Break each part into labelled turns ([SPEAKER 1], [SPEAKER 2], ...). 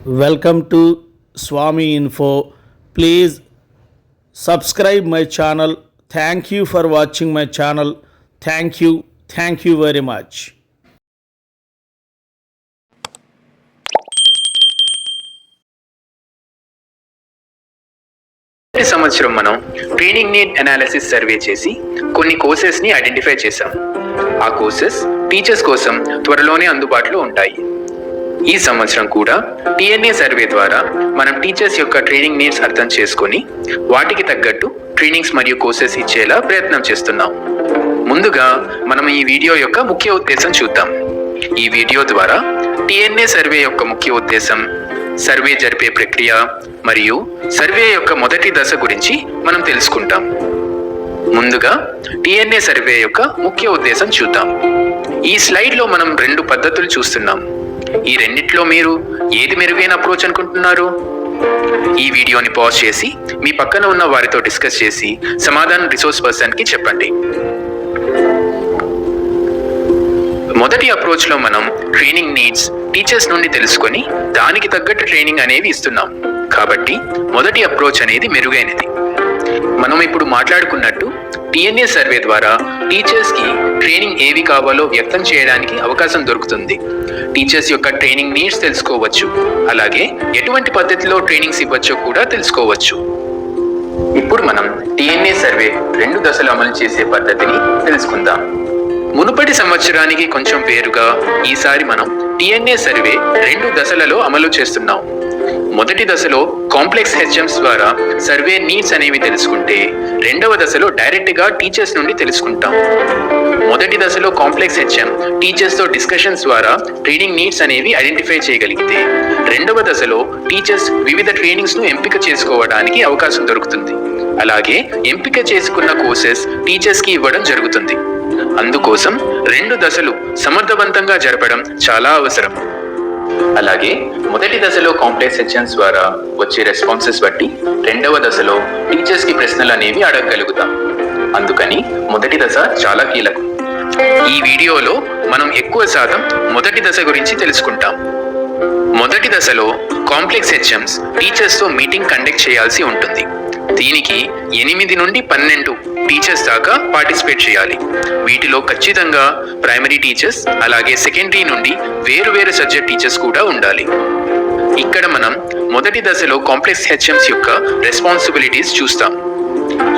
[SPEAKER 1] Welcome to Swami info please subscribe my channel thank you for watching my channel thank you thank you very
[SPEAKER 2] much సంవత్సరం మనం training need analysis survey చేసి కొన్ని కోర్సెస్ని identify చేసాం ఆ courses teachers కోసం త్వరలోనే అందుబాటులో ఉంటాయి. ఈ సంవత్సరం కూడా టిఎన్ఏ సర్వే ద్వారా మనం టీచర్స్ యొక్క ట్రైనింగ్ నీడ్స్ అర్థం చేసుకొని వాటికి తగ్గట్టు ట్రైనింగ్స్ మరియు కోర్సెస్ ఇచ్చేలా ప్రయత్నం చేస్తున్నాం. ముందుగా మనం ఈ వీడియో యొక్క ముఖ్య ఉద్దేశం చూద్దాం. ఈ వీడియో ద్వారా టిఎన్ఏ సర్వే యొక్క ముఖ్య ఉద్దేశం సర్వే జరిపే ప్రక్రియ మరియు సర్వే యొక్క మొదటి దశ గురించి మనం తెలుసుకుంటాం. ముందుగా టిఎన్ఏ సర్వే యొక్క ముఖ్య ఉద్దేశం చూద్దాం. ఈ స్లైడ్లో మనం రెండు పద్ధతులు చూస్తున్నాం. ఈ రెండిట్లో మీరు ఏది మెరుగైన అప్రోచ్ అనుకుంటున్నారు? ఈ వీడియోని పాజ్ చేసి మీ పక్కన ఉన్న వారితో డిస్కస్ చేసి సమాధానం రిసోర్స్ పర్సన్కి చెప్పండి. మొదటి అప్రోచ్లో మనం ట్రైనింగ్ నీడ్స్ టీచర్స్ నుండి తెలుసుకొని దానికి తగ్గట్టు ట్రైనింగ్ అనేవి ఇస్తున్నాం. కాబట్టి మొదటి అప్రోచ్ అనేది మెరుగైనది. మనం ఇప్పుడు మాట్లాడుకున్నట్టు టిఎన్ఏ సర్వే ద్వారా టీచర్స్కి ట్రైనింగ్ ఏవి కావాలో వ్యక్తం చేయడానికి అవకాశం దొరుకుతుంది. టీచర్స్ యొక్క ట్రైనింగ్ నీడ్స్ తెలుసుకోవచ్చు. అలాగే ఎటువంటి పద్ధతిలో ట్రైనింగ్స్ ఇవ్వచ్చో కూడా తెలుసుకోవచ్చు. ఇప్పుడు మనం టిఎన్ఏ సర్వే రెండు దశలు అమలు చేసే పద్ధతిని తెలుసుకుందాం. మునుపటి సంవత్సరానికి కొంచెం పేరుగా ఈసారి మనం టిఎన్ఏ సర్వే రెండు దశలలో అమలు చేస్తున్నాం. మొదటి దశలో కాంప్లెక్స్ హెచ్ఎంస్ ద్వారా సర్వే నీడ్స్ అనేవి తెలుసుకుంటే రెండవ దశలో డైరెక్ట్గా టీచర్స్ నుండి తెలుసుకుంటాం. మొదటి దశలో కాంప్లెక్స్ హెచ్ఎం. టీచర్స్తో డిస్కషన్స్ ద్వారా ట్రైనింగ్ నీడ్స్ అనేవి ఐడెంటిఫై చేయగలిగితే. రెండవ దశలో టీచర్స్ వివిధ ట్రైనింగ్స్ను ఎంపిక చేసుకోవడానికి అవకాశం దొరుకుతుంది. అలాగే ఎంపిక చేసుకున్న కోర్సెస్ టీచర్స్కి ఇవ్వడం జరుగుతుంది. అందుకోసం రెండు దశలు సమర్థవంతంగా జరపడం చాలా అవసరం. అలాగే మొదటి దశలో కాంప్లెక్స్ సెక్షన్స్ ద్వారా వచ్చే రెస్పాన్సెస్ బట్టి రెండవ దశలో టీచర్స్కి ప్రశ్నలు అనేవి అడగగలుగుతాం. అందుకని మొదటి దశ చాలా కీలకం. ఈ వీడియోలో మనం ఎక్కువ శాతం మొదటి దశ గురించి తెలుసుకుంటాం. మొదటి దశలో కాంప్లెక్స్ హెచ్ఎంస్ టీచర్స్తో మీటింగ్ కండక్ట్ చేయాల్సి ఉంటుంది. దీనికి ఎనిమిది నుండి పన్నెండు టీచర్స్ దాకా పార్టిసిపేట్ చేయాలి. వీటిలో ఖచ్చితంగా ప్రైమరీ టీచర్స్ అలాగే సెకండరీ నుండి వేరు వేరు సబ్జెక్ట్ టీచర్స్ కూడా ఉండాలి. ఇక్కడ మనం మొదటి దశలో కాంప్లెక్స్ హెచ్ఎంస్ యొక్క రెస్పాన్సిబిలిటీస్ చూస్తాం.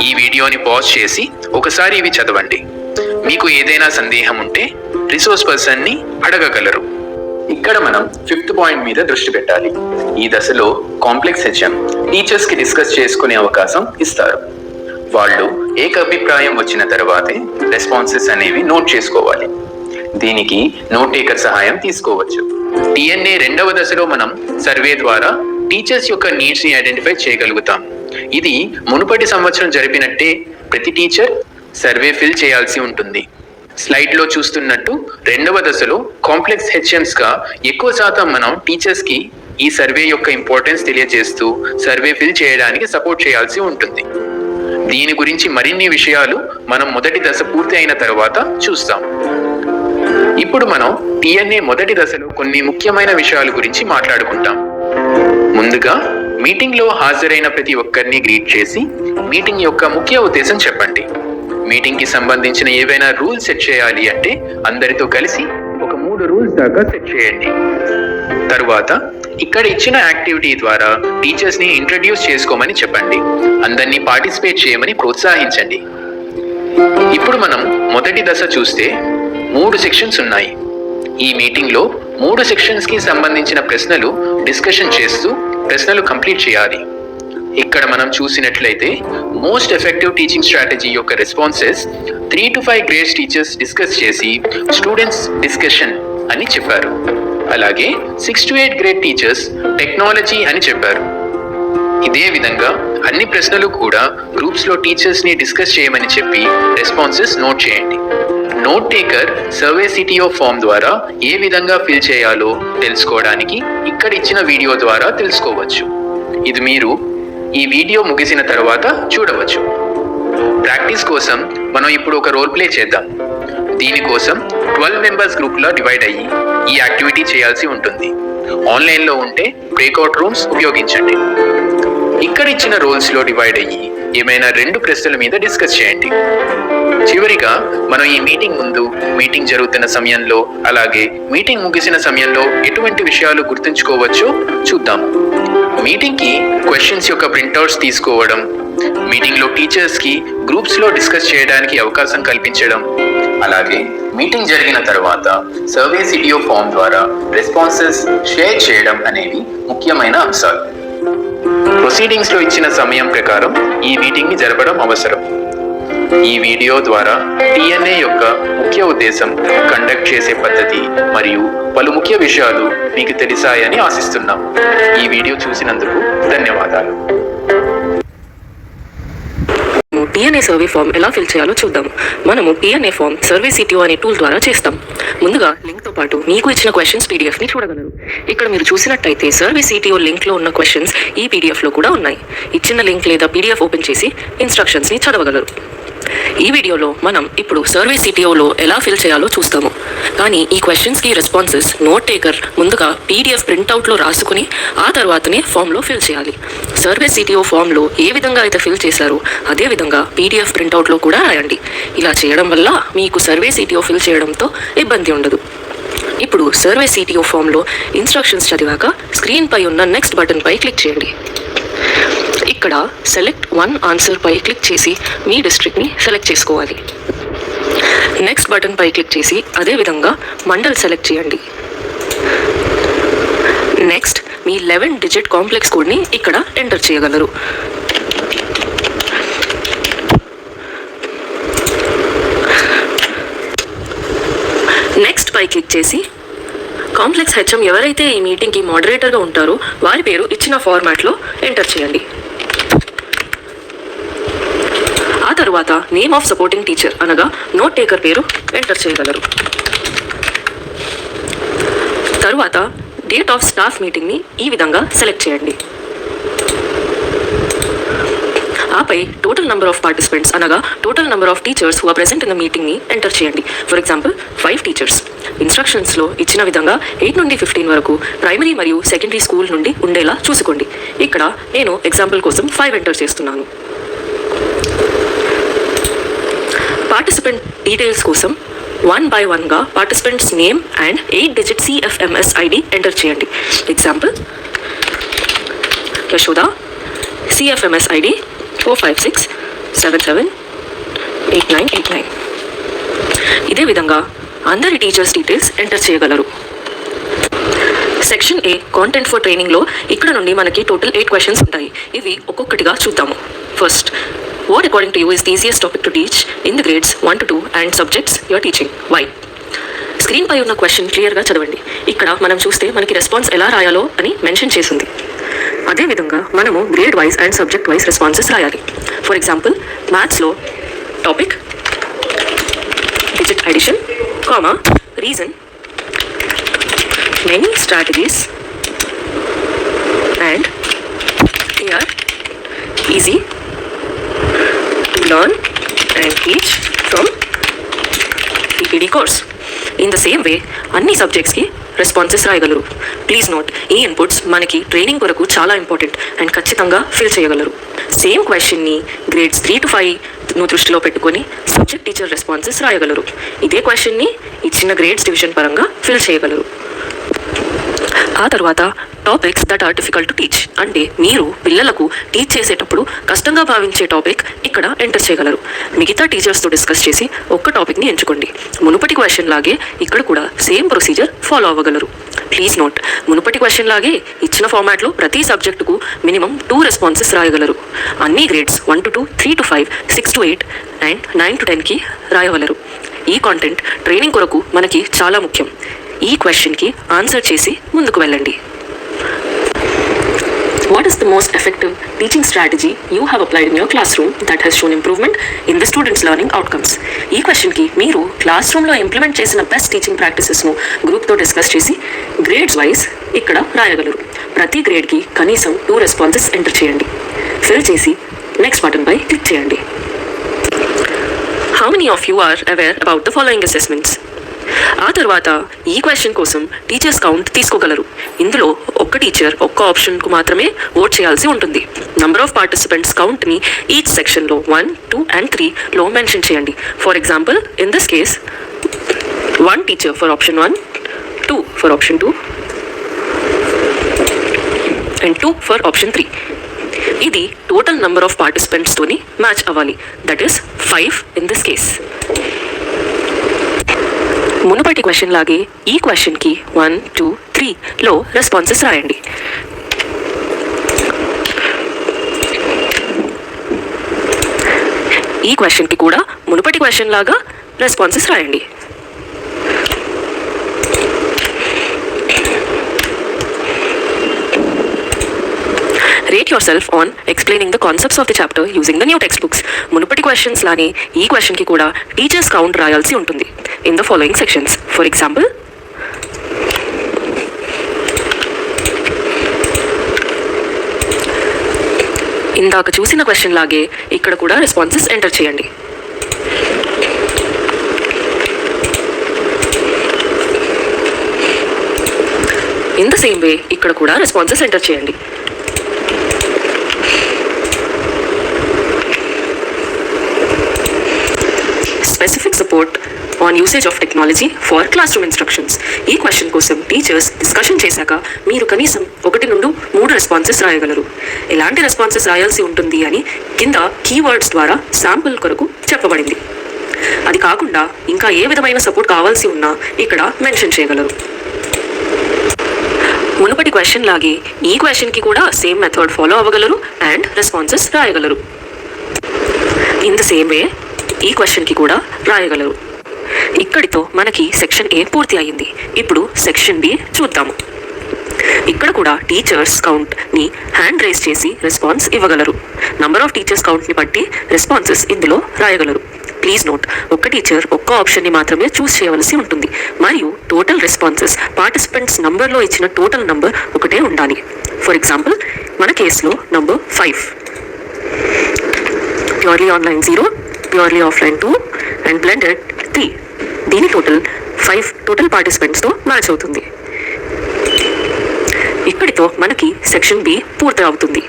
[SPEAKER 2] ఈ వీడియోని పాజ్ చేసి ఒకసారి ఇవి చదవండి. మీకు ఏదైనా సందేహం ఉంటే రిసోర్స్ పర్సన్ని అడగగలరు. ఇక్కడ మనం ఫిఫ్త్ పాయింట్ మీద దృష్టి పెట్టాలి. ఈ దశలో కాంప్లెక్స్ హెచ్ఎం టీచర్స్కి డిస్కస్ చేసుకునే అవకాశం ఇస్తారు. వాళ్ళు ఏకాభిప్రాయం వచ్చిన తర్వాతే రెస్పాన్సెస్ అనేవి నోట్ చేసుకోవాలి. దీనికి నోట్ టేకర్ సహాయం తీసుకోవచ్చు. టిఎన్ఏ రెండవ దశలో మనం సర్వే ద్వారా టీచర్స్ యొక్క నీడ్స్ని ఐడెంటిఫై చేయగలుగుతాం. ఇది మునుపటి సంవత్సరం జరిపినట్టే ప్రతి టీచర్ సర్వే ఫిల్ చేయాల్సి ఉంటుంది. స్లైడ్లో చూస్తున్నట్టు రెండవ దశలో కాంప్లెక్స్ హెచ్ఎమ్స్గా ఎక్కువ శాతం మనం టీచర్స్కి ఈ సర్వే యొక్క ఇంపార్టెన్స్ తెలియజేస్తూ సర్వే ఫిల్ చేయడానికి సపోర్ట్ చేయాల్సి ఉంటుంది. దీని గురించి మరిన్ని విషయాలు మనం మొదటి దశ పూర్తి అయిన తర్వాత చూస్తాం. ఇప్పుడు మనం టిఎన్ఏ మొదటి దశలో కొన్ని ముఖ్యమైన విషయాల గురించి మాట్లాడుకుంటాం. ముందుగా మీటింగ్లో హాజరైన ప్రతి ఒక్కరిని గ్రీట్ చేసి మీటింగ్ యొక్క ముఖ్య ఉద్దేశం చెప్పండి. మీటింగ్కి సంబంధించిన ఏవైనా రూల్స్ సెట్ చేయాలి అంటే అందరితో కలిసి ఒక మూడు రూల్స్ దాకా సెట్ చేయండి. తరువాత ఇక్కడ ఇచ్చిన యాక్టివిటీ ద్వారా టీచర్స్ని ఇంట్రడ్యూస్ చేసుకోమని చెప్పండి. అందరినీ పార్టిసిపేట్ చేయమని ప్రోత్సహించండి. ఇప్పుడు మనం మొదటి దశ చూస్తే మూడు సెక్షన్స్ ఉన్నాయి. ఈ మీటింగ్లో మూడు సెక్షన్స్కి సంబంధించిన ప్రశ్నలు డిస్కషన్ చేస్తూ ప్రశ్నలు కంప్లీట్ చేయాలి. ఇక్కడ మనం చూసినట్లయితే మోస్ట్ ఎఫెక్టివ్ టీచింగ్ స్ట్రాటజీ యొక్క responses three to five grades teachers discuss చేసి స్టూడెంట్స్ డిస్కషన్ అని చెప్పారు. అలాగే six to eight grade teachers technology అని చెప్పారు. ఇదే విధంగా అన్ని ప్రశ్నలు కూడా గ్రూప్స్లో టీచర్స్ని డిస్కస్ చేయమని చెప్పి రెస్పాన్సెస్ నోట్ చేయండి. Note taker survey CTO form ద్వారా ఏ విధంగా ఫిల్ చేయాలో తెలుసుకోవడానికి ఇక్కడ ఇచ్చిన వీడియో ద్వారా తెలుసుకోవచ్చు. ఇది మీరు ఈ వీడియో ముగిసిన తర్వాత చూడవచ్చు. ప్రాక్టీస్ కోసం మనం ఇప్పుడు ఒక రోల్ ప్లే చేద్దాం. దీనికోసం ట్వెల్వ్ మెంబర్స్ గ్రూప్లో డివైడ్ అయ్యి ఈ యాక్టివిటీ చేయాల్సి ఉంటుంది. ఆన్లైన్లో ఉంటే బ్రేక్అవుట్ రూమ్స్ ఉపయోగించండి. ఇక్కడ ఇచ్చిన రోల్స్లో డివైడ్ అయ్యి ఏమైనా రెండు ప్రశ్నల మీద డిస్కస్ చేయండి. చివరిగా మనం ఈ మీటింగ్ ముందు మీటింగ్ జరుగుతున్న సమయంలో అలాగే మీటింగ్ ముగిసిన సమయంలో ఎటువంటి విషయాలు గుర్తుంచుకోవచ్చో చూద్దాం. మీటింగ్కి క్వశ్చన్స్ యొక్క ప్రింట్అవుట్స్ తీసుకోవడం మీటింగ్లో టీచర్స్కి గ్రూప్స్లో డిస్కస్ చేయడానికి అవకాశం కల్పించడం అలాగే మీటింగ్ జరిగిన తర్వాత సర్వే సిడియో ఫామ్ ద్వారా రెస్పాన్సెస్ షేర్ చేయడం అనేవి ముఖ్యమైన అంశాలు. ప్రొసీడింగ్స్లో ఇచ్చిన సమయం ప్రకారం ఈ మీటింగ్ని జరపడం అవసరం. ఈ వీడియో ద్వారా టిఎన్ఏ యొక్క ముఖ్య ఉద్దేశం కండక్ట్ చేసే పద్ధతి మరియు పలు ముఖ్య విషయాలు మీకు తెలిసాయని ఆశిస్తున్నాం. ఈ వీడియో చూసినందుకు ధన్యవాదాలు.
[SPEAKER 3] పిఎన్ఏ సర్వే ఫామ్ ఎలా ఫిల్ చేయాలో చూద్దాం. మనము పిఎన్ఏ ఫామ్ సర్వే సిటిఓ అనే టూల్ ద్వారా చేస్తాం. ముందుగా లింక్తో పాటు మీకు ఇచ్చిన క్వశ్చన్స్ పీడిఎఫ్ని చూడగలరు. ఇక్కడ మీరు చూసినట్టయితే సర్వే సిటిఓ లింక్లో ఉన్న క్వశ్చన్స్ ఈ పీడిఎఫ్లో కూడా ఉన్నాయి. ఇచ్చిన లింక్ లేదా పీడిఎఫ్ ఓపెన్ చేసి ఇన్స్ట్రక్షన్స్ని చదవగలరు. ఈ వీడియోలో మనం ఇప్పుడు సర్వే సిటిఓలో ఎలా ఫిల్ చేయాలో చూస్తాము. కానీ ఈ క్వశ్చన్స్కి రెస్పాన్సెస్ నోట్ టేకర్ ముందుగా పీడిఎఫ్ ప్రింట్అవుట్లో రాసుకుని ఆ తర్వాతనే ఫామ్లో ఫిల్ చేయాలి. సర్వే సిటిఓ ఫామ్లో ఏ విధంగా అయితే ఫిల్ చేశారో అదే విధంగా పీడిఎఫ్ ప్రింట్అవుట్లో కూడా రాయండి. ఇలా చేయడం వల్ల మీకు సర్వే సిటిఓ ఫిల్ చేయడంతో ఇబ్బంది ఉండదు. ఇప్పుడు సర్వే సిటిఓ ఫామ్లో ఇన్స్ట్రక్షన్స్ చదివాక స్క్రీన్పై ఉన్న నెక్స్ట్ బటన్ పై క్లిక్ చేయండి. ఇక్కడ సెలెక్ట్ వన్ ఆన్సర్ పై క్లిక్ చేసి మీ డిస్ట్రిక్ట్ని సెలెక్ట్ చేసుకోవాలి. నెక్స్ట్ బటన్ పై క్లిక్ చేసి అదే విధంగా మండల్ సెలెక్ట్ చేయండి. నెక్స్ట్ మీ లెవెన్ డిజిట్ కాంప్లెక్స్ కోడ్ని ఇక్కడ ఎంటర్ చేయగలరు. నెక్స్ట్ పై క్లిక్ చేసి కాంప్లెక్స్ హెచ్ఎం ఎవరైతే ఈ మీటింగ్కి మోడరేటర్గా ఉంటారో వారి పేరు ఇచ్చిన ఫార్మాట్లో ఎంటర్ చేయండి. ఆ తరువాత నేమ్ ఆఫ్ సపోర్టింగ్ టీచర్ అనగా నోట్ టేకర్ పేరు ఎంటర్ చేయగలరు. తరువాత డేట్ ఆఫ్ స్టాఫ్ మీటింగ్ని ఈ విధంగా సెలెక్ట్ చేయండి. ఆపై టోటల్ నెంబర్ ఆఫ్ పార్టిసిపెంట్స్ అనగా total number of teachers who are present in the మీటింగ్ని enter చేయండి. For example five teachers. ఇన్స్ట్రక్షన్స్లో ఇచ్చిన విధంగా ఎయిట్ నుండి ఫిఫ్టీన్ వరకు ప్రైమరీ మరియు సెకండరీ స్కూల్ నుండి ఉండేలా చూసుకోండి. ఇక్కడ నేను ఎగ్జాంపుల్ కోసం ఫైవ్ ఎంటర్ చేస్తున్నాను. పార్టిసిపెంట్ డీటెయిల్స్ కోసం వన్ బై వన్గా participants name and eight digit CFMS ID enter చేయండి. Example Yashoda CFMS ID four five six seven seven eight nine eight nine ఇదే విధంగా అందరి టీచర్స్ డీటెయిల్స్ ఎంటర్ చేయగలరు. Section A content for ట్రైనింగ్లో ఇక్కడ నుండి మనకి టోటల్ ఎయిట్ క్వశ్చన్స్ ఉంటాయి. ఇవి ఒక్కొక్కటిగా చూద్దాము. First what according to you is the topic to teach in the grades one to two and subjects your teaching why screen పై ఉన్న క్వశ్చన్ క్లియర్గా చదవండి. ఇక్కడ మనం చూస్తే మనకి రెస్పాన్స్ ఎలా రాయాలో అని మెన్షన్ చేసింది. అదేవిధంగా మనము grade wise and subject wise responses రాయాలి. ఫర్ ఎగ్జాంపుల్ మ్యాథ్స్లో topic digit addition comma reason many strategies and they are easy learn and teach from PPD course. In the same way అన్ని సబ్జెక్ట్స్కి రెస్పాన్సెస్ రాయగలరు. Please note ఈ inputs మనకి training కొరకు చాలా important and ఖచ్చితంగా ఫిల్ చేయగలరు. సేమ్ క్వశ్చన్ని గ్రేడ్స్ త్రీ టు ఫైవ్ను దృష్టిలో పెట్టుకొని సబ్జెక్ట్ టీచర్ రెస్పాన్సెస్ రాయగలరు. ఇదే క్వశ్చన్ని ఇచ్చిన గ్రేడ్స్ డివిజన్ పరంగా ఫిల్ చేయగలరు. ఆ తర్వాత topics that are difficult to teach అంటే మీరు పిల్లలకు టీచ్ చేసేటప్పుడు కష్టంగా భావించే టాపిక్ ఇక్కడ ఎంటర్ చేయగలరు. మిగతా టీచర్స్తో డిస్కస్ చేసి ఒక్క టాపిక్ని ఎంచుకోండి. మునుపటి క్వశ్చన్ లాగే ఇక్కడ కూడా సేమ్ ప్రొసీజర్ ఫాలో అవ్వగలరు. ప్లీజ్ నోట్ మునుపటి క్వశ్చన్ లాగే ఇచ్చిన ఫార్మాట్లో ప్రతి సబ్జెక్టుకు మినిమం టూ రెస్పాన్సెస్ రాయగలరు. అన్ని grades one to two three to five six to eight and nine to టెన్కి రాయగలరు ఈ కాంటెంట్ ట్రైనింగ్ కొరకు మనకి చాలా ముఖ్యం. ఈ క్వశ్చన్కి ఆన్సర్ చేసి ముందుకు వెళ్ళండి. What is the most effective teaching strategy you have applied in your classroom that has shown improvement in the students' learning outcomes? ఈ క్వశ్చన్కి మీరు క్లాస్ రూమ్లో ఇంప్లిమెంట్ చేసిన బెస్ట్ టీచింగ్ ప్రాక్టీసెస్ను గ్రూప్తో డిస్కస్ చేసి గ్రేడ్స్ వైజ్ ఇక్కడ రాయగలరు ప్రతి గ్రేడ్కి కనీసం టూ రెస్పాన్సెస్ ఎంటర్ చేయండి ఫిల్ చేసి నెక్స్ట్ బటన్పై క్లిక్ చేయండి How many of you are aware about the following assessments? ఆ తర్వాత ఈ క్వశ్చన్ కోసం టీచర్స్ కౌంట్ తీసుకోగలరు. ఇందులో ఒక్క టీచర్ ఒక్క ఆప్షన్కు మాత్రమే ఓట్ చేయాల్సి ఉంటుంది. నంబర్ ఆఫ్ పార్టిసిపెంట్స్ కౌంట్ని ఈచ్ సెక్షన్లో వన్ టూ అండ్ త్రీలో మెన్షన్ చేయండి. For example in this case one teacher for option one two for option two and two for option three ఇది టోటల్ నంబర్ ఆఫ్ పార్టిసిపెంట్స్తోని match అవ్వాలి. That is five in this case మునుపటి question లాగే ఈ క్వశ్చన్కి one two త్రీలో responses రాయండి. ఈ క్వశ్చన్కి కూడా మునుపటి క్వశ్చన్ లాగా రెస్పాన్సెస్ రాయండి. Rate yourself on explaining the concepts of the chapter using the new textbooks మునుపటి క్వశ్చన్స్ లానే ఈ క్వశ్చన్కి కూడా టీచర్స్ కౌంట్ రాయాల్సి ఉంటుంది. In the following sections For example ఇందాక చూసిన క్వశ్చన్ లాగే ఇక్కడ కూడా రెస్పాన్సెస్ ఎంటర్ చేయండి. ఇన్ ద సేమ్ వే ఇక్కడ కూడా రెస్పాన్సెస్ ఎంటర్ చేయండి. Specific support on usage of technology for classroom instructions ఈ క్వశ్చన్ కోసం టీచర్స్ డిస్కషన్ చేశాక మీరు కనీసం ఒకటి నుండి మూడు రెస్పాన్సెస్ రాయగలరు. ఎలాంటి రెస్పాన్సెస్ రాయాల్సి ఉంటుంది అని కింద కీవర్డ్స్ ద్వారా శాంపుల్ కొరకు చెప్పబడింది. అది కాకుండా ఇంకా ఏ విధమైన సపోర్ట్ కావాల్సి ఉన్నా ఇక్కడ మెన్షన్ చేయగలరు. మునుపటి క్వశ్చన్ లాగే ఈ క్వశ్చన్కి కూడా సేమ్ మెథడ్ ఫాలో అవ్వగలరు అండ్ రెస్పాన్సెస్ రాయగలరు. ఇన్ ద సేమ్ వే ఈ క్వశ్చన్కి కూడా రాయగలరు. ఇక్కడితో మనకి సెక్షన్ ఏ పూర్తి అయింది ఇప్పుడు సెక్షన్ బి చూద్దాము. ఇక్కడ కూడా టీచర్స్ కౌంట్ని హ్యాండ్ రేస్ చేసి రెస్పాన్స్ ఇవ్వగలరు. నంబర్ ఆఫ్ టీచర్స్ కౌంట్ని బట్టి రెస్పాన్సెస్ ఇందులో రాయగలరు. ప్లీజ్ నోట్ ఒక్క టీచర్ ఒక్క ఆప్షన్ని మాత్రమే చూస్ చేయవలసి ఉంటుంది. మరియు టోటల్ రెస్పాన్సెస్ పార్టిసిపెంట్స్ నంబర్లో ఇచ్చిన టోటల్ నంబర్ ఒకటే ఉండాలి. ఫర్ ఎగ్జాంపుల్ మన కేసులో number five purely online zero purely offline two and blended దీని టోటల్ ఫైవ్ టోటల్ పార్టిసిపెంట్స్తో మ్యాచ్ అవుతుంది. ఇక్కడితో మనకి సెక్షన్ బి పూర్తి అవుతుంది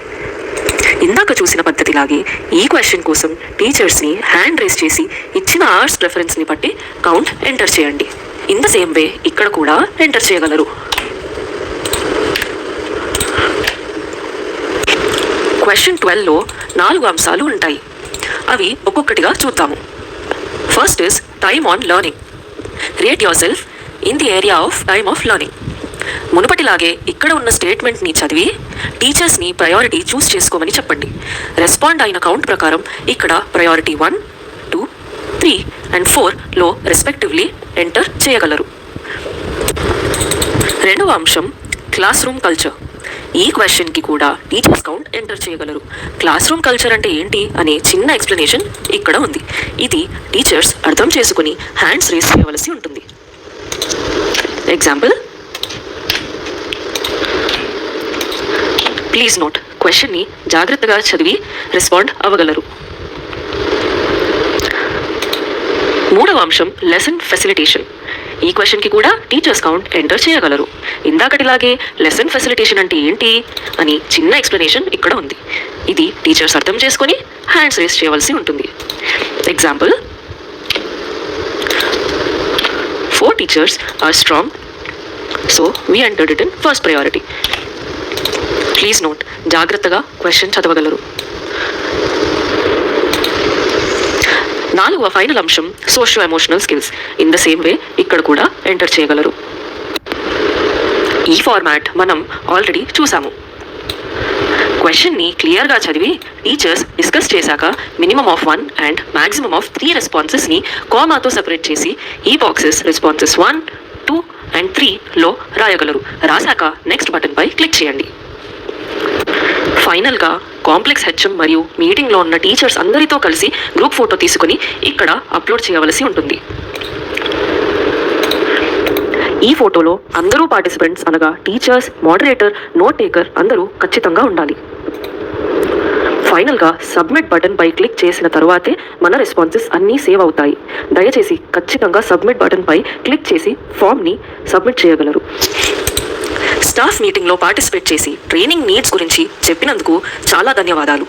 [SPEAKER 3] ఇందాక చూసిన పద్ధతిలాగే ఈ క్వశ్చన్ కోసం టీచర్స్ని హ్యాండ్ రేస్ చేసి ఇచ్చిన ఆర్ట్స్ ప్రిఫరెన్స్ని బట్టి కౌంట్ ఎంటర్ చేయండి. ఇన్ ద సేమ్ వే ఇక్కడ కూడా ఎంటర్ చేయగలరు. క్వశ్చన్ ట్వెల్వ్లో నాలుగు అంశాలు ఉంటాయి. అవి ఒక్కొక్కటిగా చూద్దాము. First is time on learning rate yourself in the area of time of learning మునుపటిలాగే ఇక్కడ ఉన్న స్టేట్మెంట్ని చదివి టీచర్స్ని ప్రయారిటీ చూస్ చేసుకోమని చెప్పండి. రెస్పాండ్ అయిన కౌంట్ ప్రకారం ఇక్కడ priority one two three and ఫోర్లో రెస్పెక్టివ్లీ ఎంటర్ చేయగలరు. రెండవ అంశం క్లాస్ రూమ్ కల్చర్ ఈ క్వశ్చన్కి కూడా టీచర్స్ కౌంట్ ఎంటర్ చేయగలరు. క్లాస్ రూమ్ కల్చర్ అంటే ఏంటి అనే చిన్న ఎక్స్ప్లెనేషన్ ఇక్కడ ఉంది. ఇది టీచర్స్ అర్థం చేసుకుని హ్యాండ్స్ రేస్ చేయవలసి ఉంటుంది. ఎగ్జాంపుల్ ప్లీజ్ నోట్ క్వశ్చన్ని జాగ్రత్తగా చదివి రెస్పాండ్ అవ్వగలరు. మూడవ అంశం లెసన్ ఫెసిలిటేషన్ ఈ క్వశ్చన్కి కూడా టీచర్స్ కౌంట్ ఎంటర్ చేయగలరు. ఇందాకటిలాగే లెసన్ ఫెసిలిటేషన్ అంటే ఏంటి? అని చిన్న ఎక్స్ప్లెనేషన్ ఇక్కడ ఉంది. ఇది టీచర్స్ అర్థం చేసుకొని హ్యాండ్స్ రేస్ చేయవలసి ఉంటుంది. Example four teachers are strong so we entered it in first priority please note జాగ్రత్తగా క్వశ్చన్ చదవగలరు. నాలుగవ ఫైనల్ అంశం socio emotional skills in the same way ఇక్కడ కూడా ఎంటర్ చేయగలరు. ఈ ఫార్మాట్ మనం ఆల్రెడీ చూసాము. క్వశ్చన్ని క్లియర్గా చదివి టీచర్స్ డిస్కస్ చేశాక minimum of one and maximum of three రెస్పాన్సెస్ని కామాతో సెపరేట్ చేసి ఈ boxes responses one two and త్రీలో రాయగలరు. రాశాక నెక్స్ట్ బటన్పై క్లిక్ చేయండి. ఫైనల్గా కాంప్లెక్స్ హెచ్ఎం మరియు మీటింగ్లో ఉన్న టీచర్స్ అందరితో కలిసి గ్రూప్ ఫోటో తీసుకుని ఇక్కడ అప్లోడ్ చేయవలసి ఉంటుంది. ఈ ఫోటోలో అందరూ పార్టిసిపెంట్స్ అనగా టీచర్స్ మోడరేటర్ నోట్ టేకర్ అందరూ ఖచ్చితంగా ఉండాలి. ఫైనల్గా సబ్మిట్ బటన్పై క్లిక్ చేసిన తర్వాతే మన రెస్పాన్సెస్ అన్నీ సేవ్ అవుతాయి. దయచేసి ఖచ్చితంగా సబ్మిట్ బటన్పై క్లిక్ చేసి ఫామ్ని సబ్మిట్ చేయగలరు. స్టాఫ్ మీటింగ్లో పార్టిసిపేట్ చేసి ట్రైనింగ్ నీడ్స్ గురించి చెప్పినందుకు చాలా ధన్యవాదాలు.